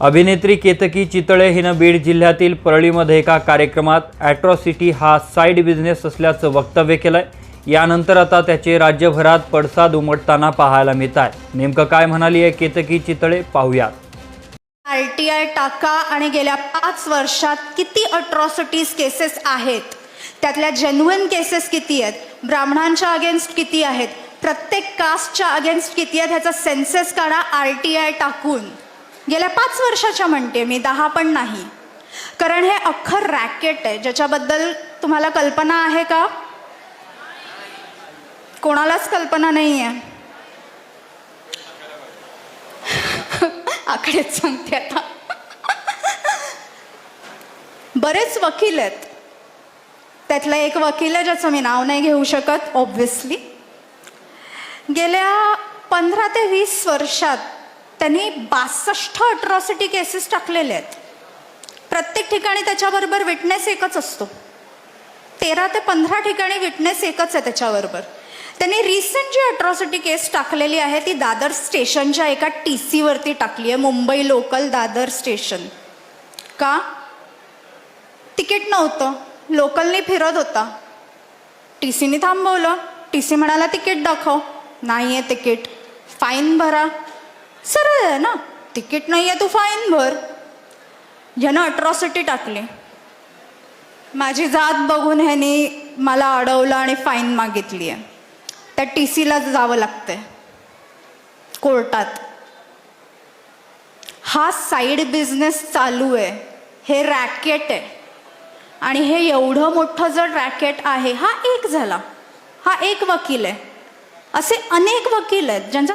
अभिनेत्री केतकी चितळे हिनं बीड जिल्ह्यातील परळीमध्ये एका कार्यक्रमात ॲट्रॉसिटी हा साईड बिझनेस असल्याचं वक्तव्य केलंय. यानंतर आता त्याचे राज्यभरात पडसाद उमटताना पाहायला मिळत आहे नेमकं काय म्हणाली आहे केतकी चितळे? पाहूयात. आर टी आय टाका आणि गेल्या पाच वर्षात किती अट्रॉसिटीज केसेस आहेत? त्यातल्या जेन्युन केसेस किती आहेत? ब्राह्मणांच्या अगेन्स्ट किती आहेत? प्रत्येक कास्टच्या अगेन्स्ट किती आहेत? ह्याचा सेन्सेस काढा आर टी आय टाकून. गेल्या पाच वर्षाच्या म्हणते मी दहा पण नाही. कारण हे अख्खं रॅकेट आहे ज्याच्याबद्दल तुम्हाला कल्पना आहे का? कोणालाच कल्पना नाही आहे आकडेच सांगते आता. बरेच वकील आहेत. त्यातला एक वकील आहे ज्याचं मी नाव नाही घेऊ शकत ऑब्व्हियसली गेल्या पंधरा ते वीस वर्षात त्यांनी बासष्ट अट्रॉसिटी केसेस टाकलेले आहेत. प्रत्येक ठिकाणी त्याच्याबरोबर विटनेस एकच असतो. तेरा ते पंधरा ठिकाणी विटनेस एकच आहे त्याच्याबरोबर. त्यांनी रिसेंट जी अट्रॉसिटी केस टाकलेली आहे ती दादर स्टेशनच्या एका टी सीवरती टाकली आहे मुंबई लोकल दादर स्टेशन का? तिकीट नव्हतं. लोकलनी फिरत होता. टी सीने थांबवलं. टी सी म्हणाला तिकीट दाखव. नाही आहे तिकीट. फाईन भरा. सरळ आहे ना. तिकीट नाही आहे तू फाईन भर. ह्यानं अट्रॉसिटी टाकली. माझी जात बघून ह्यानी मला अडवलं आणि फाईन मागितली आहे. त्या टी सीला जावं लागतंय. कोर्टात. हा साईड बिझनेस चालू आहे. हे रॅकेट आहे. आणि हे एवढं मोठं जर रॅकेट आहे हा एक झाला. हा एक वकील आहे. असे अनेक वकील आहेत ज्यांचा